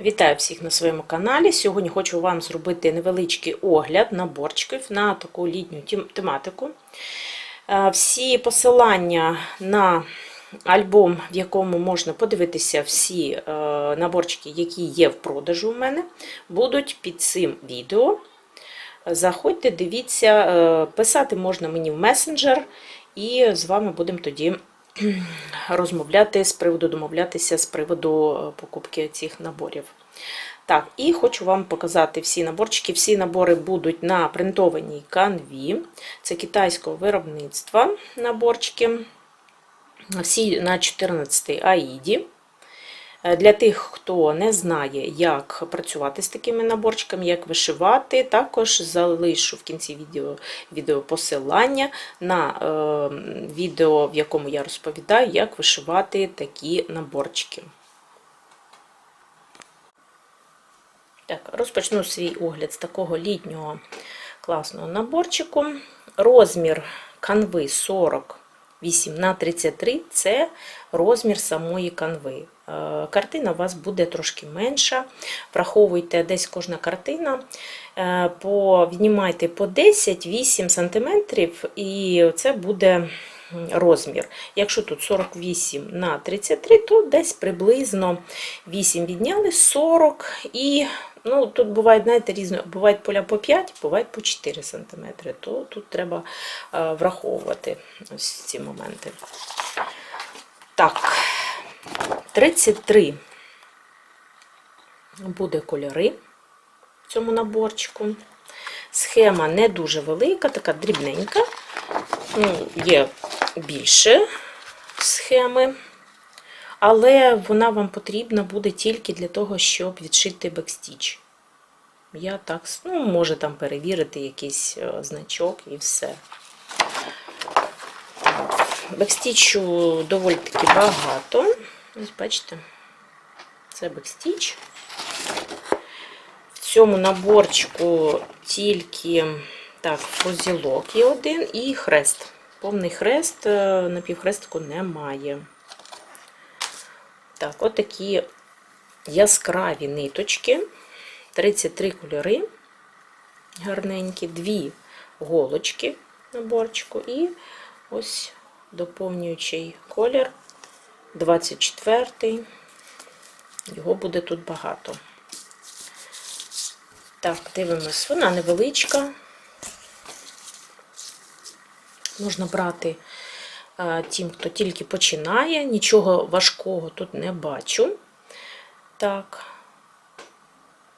Вітаю всіх на своєму каналі. Сьогодні хочу вам зробити невеличкий огляд наборчиків на таку літню тематику. Е, Всі посилання на альбом, в якому можна подивитися всі е, наборчики, які є в продажу у мене, будуть під цим відео. Заходьте, дивіться, е, писати можна мені в месенджер, і з вами будемо тоді розмовляти з приводу, домовлятися з приводу е, покупки цих наборів. Так, і хочу вам показати всі наборчики. Всі набори будуть на принтованій канві. Це китайського виробництва наборчики. Всі на 14 аїді. Е, Для тих, хто не знає, як працювати з такими наборчиками, як вишивати, також залишу в кінці відео, відео посилання на е, відео, в якому я розповідаю, як вишивати такі наборчики. Так, розпочну свій огляд з такого літнього класного наборчику. Розмір канви 48 на 33 це розмір самої канви. Е, Картина у вас буде трошки менша. Враховуйте десь кожна картина. Е, по- Віднімайте по 10-8 см, і це буде розмір. Якщо тут 48 на 33, то десь приблизно 8 відняли 40 і ну, тут буває, знаєте, різно, бувають поля по 5, бувають по 4 см, то тут треба е, враховувати ось ці моменти. Так, 33 буде кольори в цьому наборчику. Схема не дуже велика, така дрібненька. Ну, Є більше схеми, але вона вам потрібна буде тільки для того, щоб відшити бекстіч. Я так, ну, може там перевірити якийсь е, значок і все. Бекстічу доволі таки багато. Ось бачите, це бекстіч. В цьому наборчику тільки так, фрузілок є один і хрест. Повний хрест, е, напівхрестику немає. Так, от такі яскраві ниточки, 33 кольори, гарненькі, дві голочки наборчику і ось доповнюючий колір 24 Його буде тут багато. Так, дивимось, вона невеличка. Можна брати е, тим, хто тільки починає, нічого важкого тут не бачу. Так.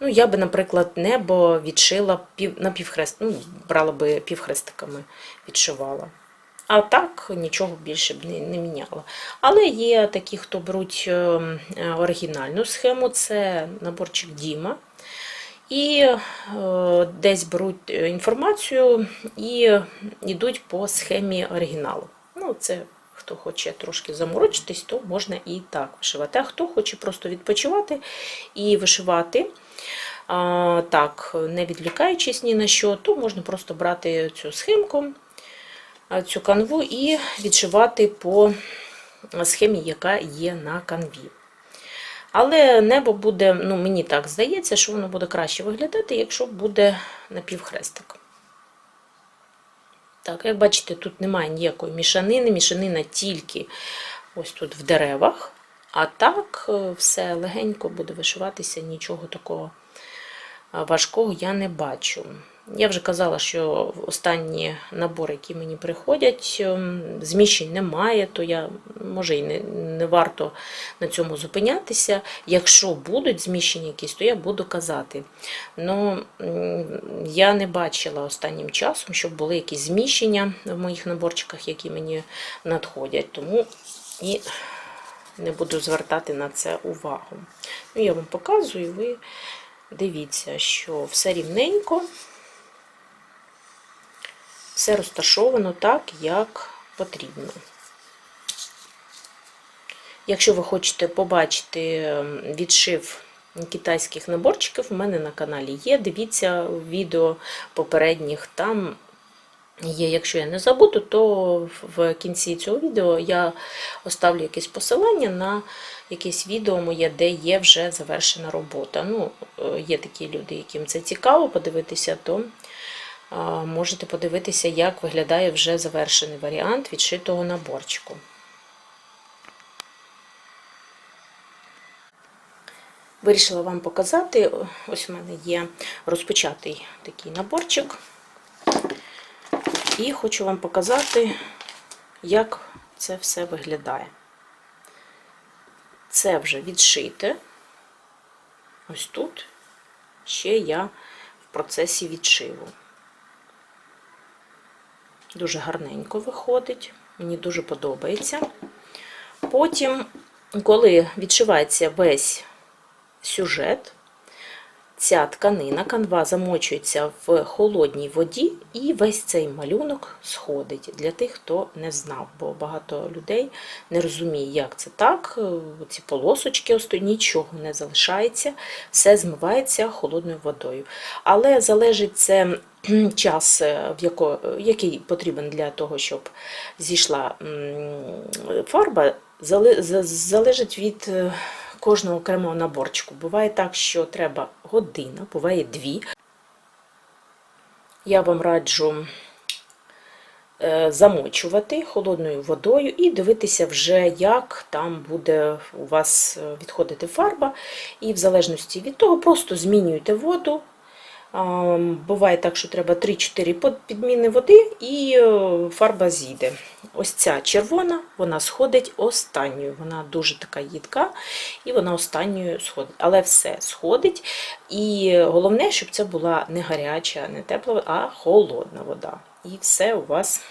Ну, я би, наприклад, небо відшила пів, на півхрест, ну, брала би півхрестиками, відшивала. А так нічого більше б не, не міняла. Але є такі, хто беруть е, е, оригінальну схему, це наборчик Діма. І е, десь беруть е, інформацію і йдуть по схемі оригіналу. Ну, це хто хоче трошки заморочитись, то можна і так вишивати. А хто хоче просто відпочивати і вишивати, так, не відвлікаючись ні на що, то можна просто брати цю схемку, цю канву і відшивати по схемі, яка є на канві. Але небо буде, ну мені так здається, що воно буде краще виглядати, якщо буде напівхрестик. Так, як бачите, тут немає ніякої мішанини, мішанина тільки ось тут в деревах. А так е, все легенько буде вишиватися, нічого такого е, важкого я не бачу. Я вже казала, що останні набори, які мені приходять, ем, зміщень немає, то я може і не, не варто на цьому зупинятися. Якщо будуть зміщення якісь, то я буду казати. Ну, я не бачила останнім часом, щоб були якісь зміщення в моїх наборчиках, які мені надходять. Тому і не буду звертати на це увагу. Ну, я вам показую, ви дивіться, що все рівненько все розташовано так, як потрібно. Якщо ви хочете побачити відшив китайських наборчиків, у мене на каналі є. Дивіться відео попередніх, там є, якщо я не забуду, то в кінці цього відео я оставлю якесь посилання на якесь відео моє, де є вже завершена робота. Ну, е, Є такі люди, яким це цікаво подивитися, то можете подивитися, як виглядає вже завершений варіант відшитого наборчику. Вирішила вам показати, ось у мене є розпочатий такий наборчик. І хочу вам показати, як це все виглядає. Це вже відшите. Ось тут ще я в процесі відшиву. Дуже гарненько виходить, мені дуже подобається. Потім, коли відшивається весь сюжет, ця тканина, канва замочується в холодній воді, і весь цей малюнок сходить для тих, хто не знав, бо багато людей не розуміє, як це так. Ці полосочки, нічого не залишається, все змивається холодною водою. Але залежить це час, в яко, який потрібен для того, щоб зійшла фарба, залежить від кожного окремого наборчику. Буває так, що треба година, буває дві. Я вам раджу е, замочувати холодною водою і дивитися вже, як там буде у вас е, відходити фарба. І в залежності від того, просто змінюйте воду. Буває так, що треба 3-4 підміни води і е, фарба зійде. Ось ця червона, вона сходить останньою. Вона дуже така їдка, і вона останньою сходить. Але все сходить. І головне, щоб це була не гаряча, не тепла, а холодна вода. І все у вас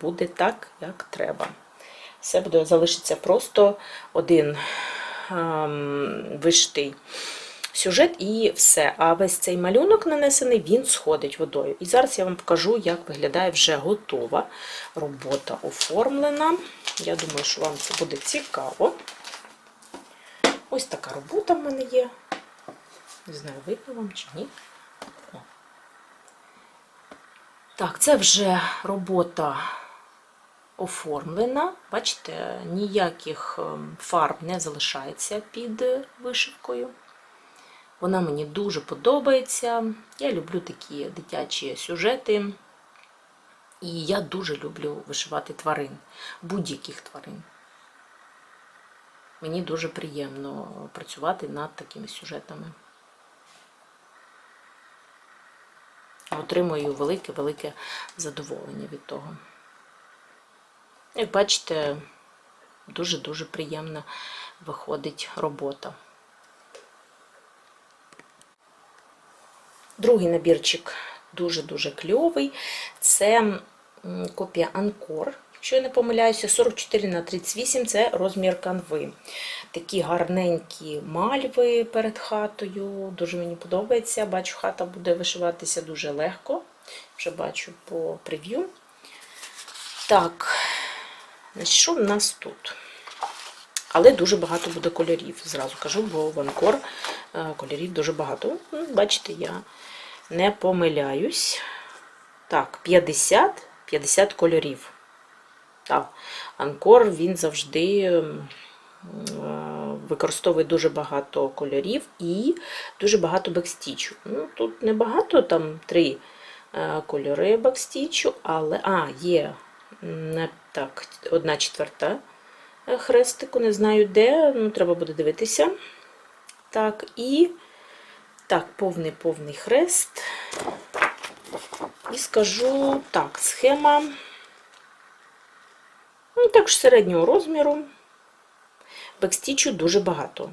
буде так, як треба. Все буде залишиться просто один виштий сюжет і все. А весь цей малюнок нанесений, він сходить водою. І зараз я вам покажу, як виглядає вже готова робота оформлена. Я думаю, що вам це буде цікаво. Ось така робота в мене є. Не знаю, видно вам чи ні. О. Так, це вже робота оформлена. Бачите, ніяких ем, фарб не залишається під вишивкою. Вона мені дуже подобається. Я люблю такі дитячі сюжети. І я дуже люблю вишивати тварин, будь-яких тварин. Мені дуже приємно працювати над такими сюжетами. Отримую велике-велике задоволення від того. Як бачите, дуже-дуже приємна виходить робота. Другий набірчик дуже-дуже кльовий. Це копія Анкор, якщо я не помиляюся, 44 на 38 це розмір канви. Такі гарненькі мальви перед хатою. Дуже мені подобається. Бачу, хата буде вишиватися дуже легко. Вже бачу по прев'ю. Так, що в нас тут? Але дуже багато буде кольорів. Зразу кажу, бо в Анкор е, кольорів дуже багато. Ну, бачите, я не помиляюсь. Так, 50 50 кольорів. Так, Анкор він завжди використовує дуже багато кольорів і дуже багато бекстічу. Ну, Тут не там три е, кольори бекстічу, але а, є так, одна четверта хрестику, не знаю де, ну, треба буде дивитися. Так, і так, повний-повний хрест. І скажу так, схема ну, також середнього розміру. Бекстічу дуже багато.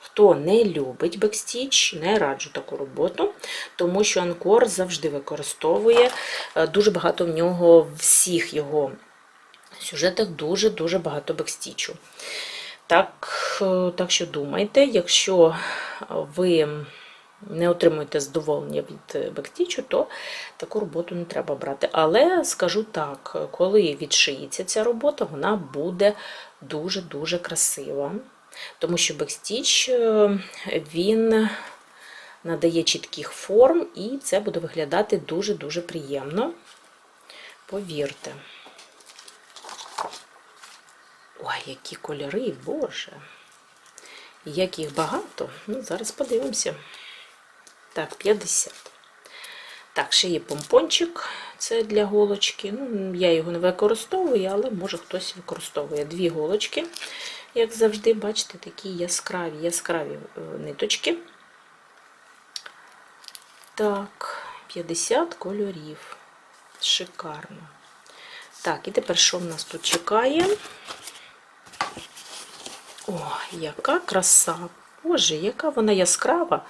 Хто не любить бекстіч, не раджу таку роботу, тому що Анкор завжди використовує е, дуже багато в нього всіх його сюжетах дуже-дуже багато бекстічу. Так, е, так що думайте, якщо ви не отримуєте задоволення від е, бекстічу, то таку роботу не треба брати. Але скажу так, коли відшиється ця робота, вона буде дуже-дуже красива. Тому що бекстіч е, він надає чітких форм, і це буде виглядати дуже-дуже приємно. повірте. Ой, які кольори, боже. Як їх багато, ну, зараз подивимося. Так, 50. Так, ще є помпончик, це для голочки. Ну, я його не використовую, але може хтось використовує. Дві голочки, як завжди, бачите, такі яскраві, яскраві е, ниточки. Так, 50 кольорів. Шикарно. Так, і тепер що в нас тут чекає? О, яка краса! Боже, яка вона яскрава.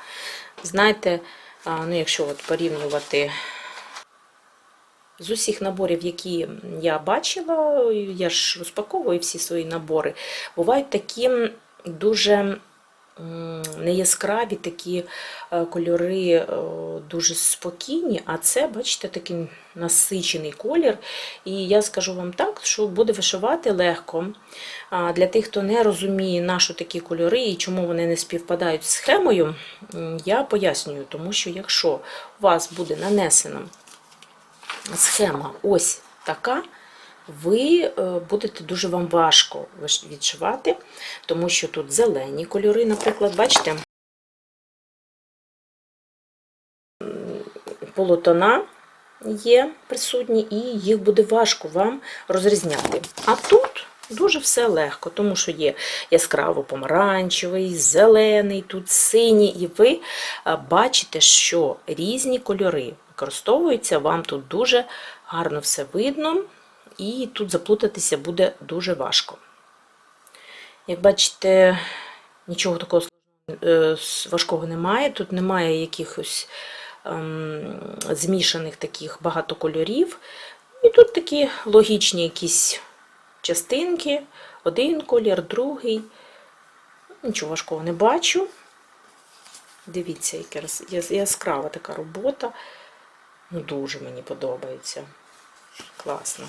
Знаєте, ну, якщо от порівнювати з усіх наборів, які я бачила, я ж розпаковую всі свої набори, бувають такі дуже неяскраві такі е, кольори, е, дуже спокійні, а це, бачите, такий насичений колір. І я скажу вам так, що буде вишивати легко. Для тих, хто не розуміє, на що такі кольори і чому вони не співпадають з схемою, я пояснюю, тому що якщо у вас буде нанесена схема ось така, ви е, будете дуже вам важко відшивати, тому що тут зелені кольори, наприклад, бачите, м, полутона є присутні, і їх буде важко вам розрізняти. А тут дуже все легко, тому що є яскраво помаранчевий, зелений, тут синій, і ви е, бачите, що різні кольори використовуються, вам тут дуже гарно все видно, і тут заплутатися буде дуже важко. Як бачите, нічого такого е, важкого немає, тут немає якихось ем, змішаних таких багато кольорів. І тут такі логічні якісь частинки, один колір, другий. Нічого важкого не бачу. Дивіться, яка яс- яс- яскрава така робота. Ну, дуже мені подобається. Класно.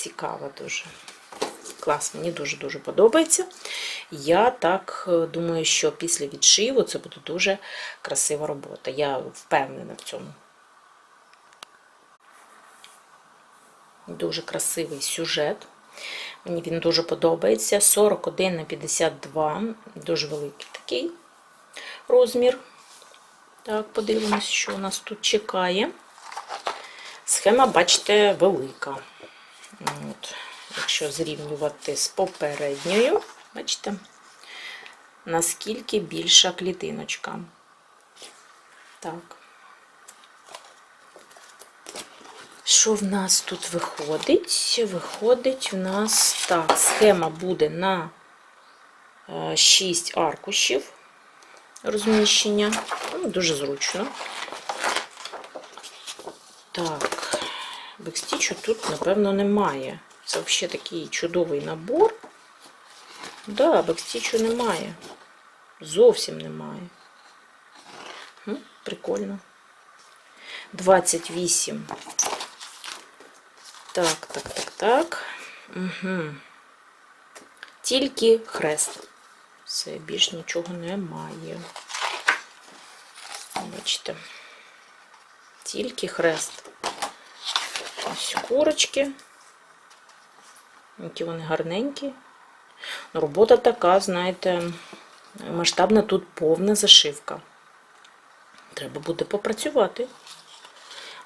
Цікаво дуже. Клас, мені дуже-дуже подобається. Я так е, думаю, що після відшиву це буде дуже красива робота. Я впевнена в цьому. Дуже красивий сюжет. Мені він дуже подобається. 41 на 52, дуже великий такий розмір. Так, подивимось, що у нас тут чекає. Схема, бачите, велика. От. Якщо зрівнювати з попередньою, бачите, наскільки більша клітиночка. Так. Що в нас тут виходить? Виходить в нас так, схема буде на 6 аркушів розміщення. Ну, дуже зручно. Так, бекстічу тут, напевно, немає. Це взагалі такий чудовий набор. Да, бекстічу немає. Зовсім немає. М, Прикольно. 28. Так, так, так, так. Угу. Тільки хрест. Все, більш нічого немає. Бачите. Тільки хрест. Ось курочки. Які вони гарненькі. Ну, Робота така, знаєте, масштабна тут повна зашивка. Треба буде попрацювати.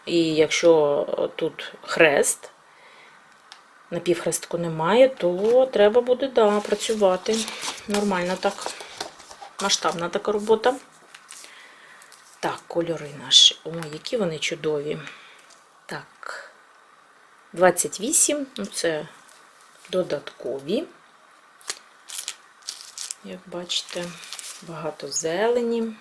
І якщо тут хрест, напівхрестку немає, то треба буде да, працювати. Нормально так. Масштабна така робота. Так, кольори наші. О, які вони чудові. Так, 28, ну це додаткові. Як бачите, багато зелені.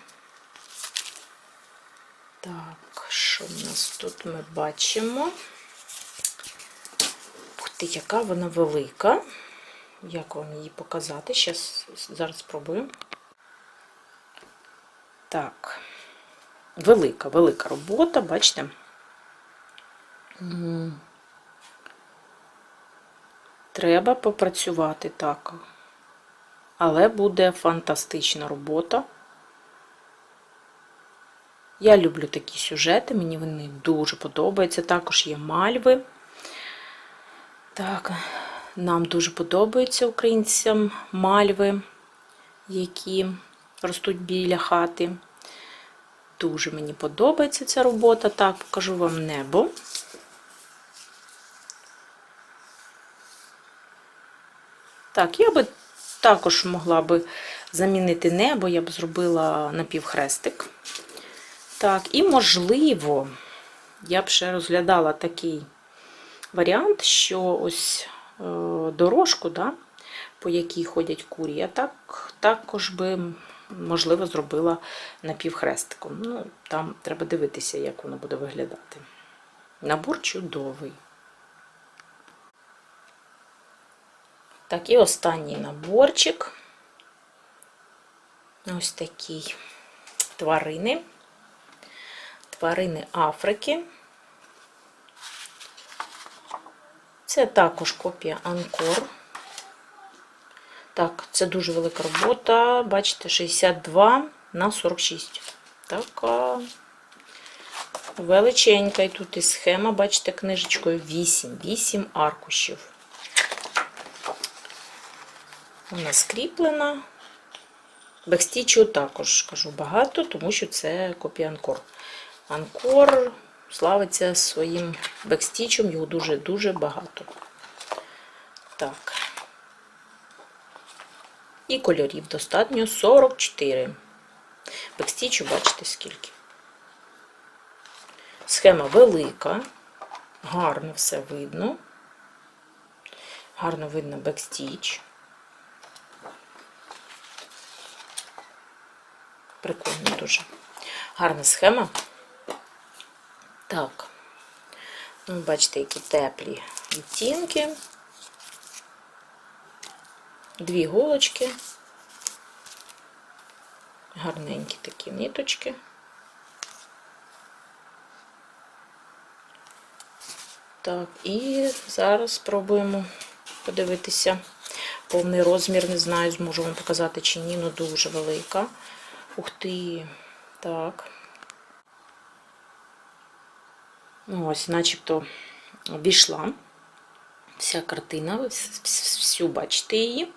Так, що в нас тут ми бачимо? Ух ти, яка вона велика. Як вам її показати? Щас, зараз спробую. Так, велика, велика робота, бачите? Треба попрацювати так. Але буде фантастична робота. Я люблю такі сюжети, мені вони дуже подобаються. Також є мальви. Так, нам дуже подобаються українцям мальви, які ростуть біля хати. Дуже мені подобається ця робота. Так, покажу вам небо. Так, я би також могла би замінити небо, я б зробила напівхрестик. Так, і можливо, я б ще розглядала такий варіант, що ось е, дорожку, да, по якій ходять курі, я так, також би, можливо, зробила напівхрестиком. Ну, там треба дивитися, як воно буде виглядати. Набор чудовий. Так, і останній наборчик. Ось такий тварини. Тварини Африки. Це також копія Анкор. Так, це дуже велика робота. Бачите, 62 на 46. Така величенька. І тут і схема, бачите, книжечкою 8. 8 аркушів. Вона скріплена. Бекстічу також кажу багато, тому що це копія Анкор. Анкор славиться своїм бекстічем, його дуже-дуже багато. Так. І кольорів достатньо 44. Бекстічу, бачите, скільки. Схема велика, гарно все видно. Гарно видно бекстіч. Прикольно дуже. Гарна схема. Так. Ну, бачите, які теплі відтінки. Дві голочки. Гарненькі такі ниточки. Так, і зараз спробуємо подивитися повний розмір. Не знаю, зможу вам показати чи ні, але дуже велика. Ух ти, так. Ну, ось, начебто обійшла вся картина, всю бачите її.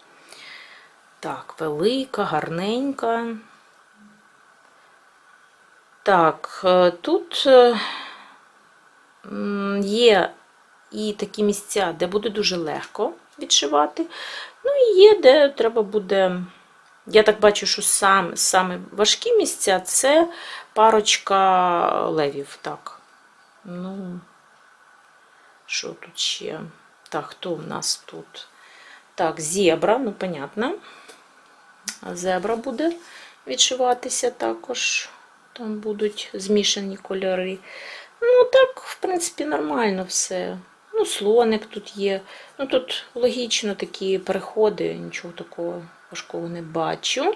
Так, велика, гарненька. Так, е, тут е, є і такі місця, де буде дуже легко відшивати. Ну і є, де треба буде. Я так бачу, що сам, саме важкі місця це парочка левів. Так. Ну, що тут ще? Так, хто в нас тут? Так, зебра, ну, понятно. Зебра буде відшиватися також. Там будуть змішані кольори. Ну, так, в принципі, нормально все. Ну, слоник тут є. Ну, тут логічно такі переходи, нічого такого важкого не бачу.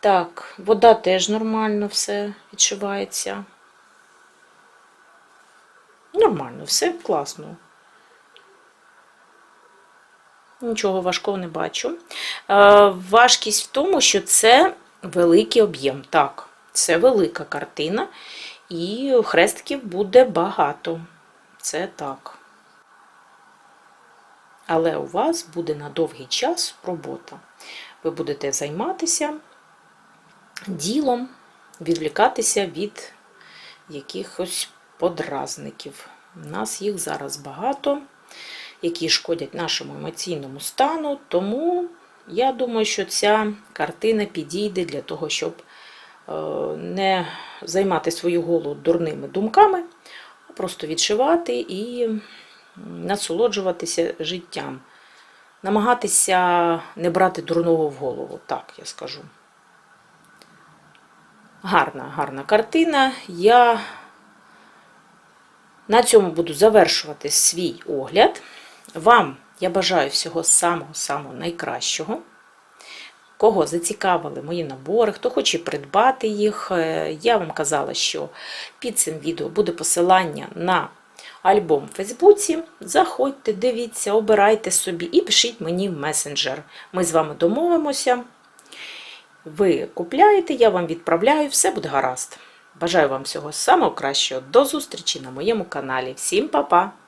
Так, вода теж нормально все відшивається. Нормально, все класно. Нічого важкого не бачу. Е, важкість в тому, що це великий об'єм. Так, це велика картина, і хрестків буде багато. Це так. Але у вас буде на довгий час робота. Ви будете займатися ділом, відвлікатися від якихось подразників. У нас їх зараз багато, які шкодять нашому емоційному стану, тому я думаю, що ця картина підійде для того, щоб е, не займати свою голову дурними думками, а просто відшивати і насолоджуватися життям. Намагатися не брати дурного в голову, так я скажу. Гарна, гарна картина. Я на цьому буду завершувати свій огляд. Вам я бажаю всього самого-самого найкращого. Кого зацікавили мої набори, хто хоче придбати їх, е, я вам казала, що під цим відео буде посилання на альбом в Фейсбуці. Заходьте, дивіться, обирайте собі і пишіть мені в месенджер. Ми з вами домовимося. Ви купляєте, я вам відправляю, все буде гаразд. Бажаю вам всього самого кращого. До зустрічі на моєму каналі. Всім па-па!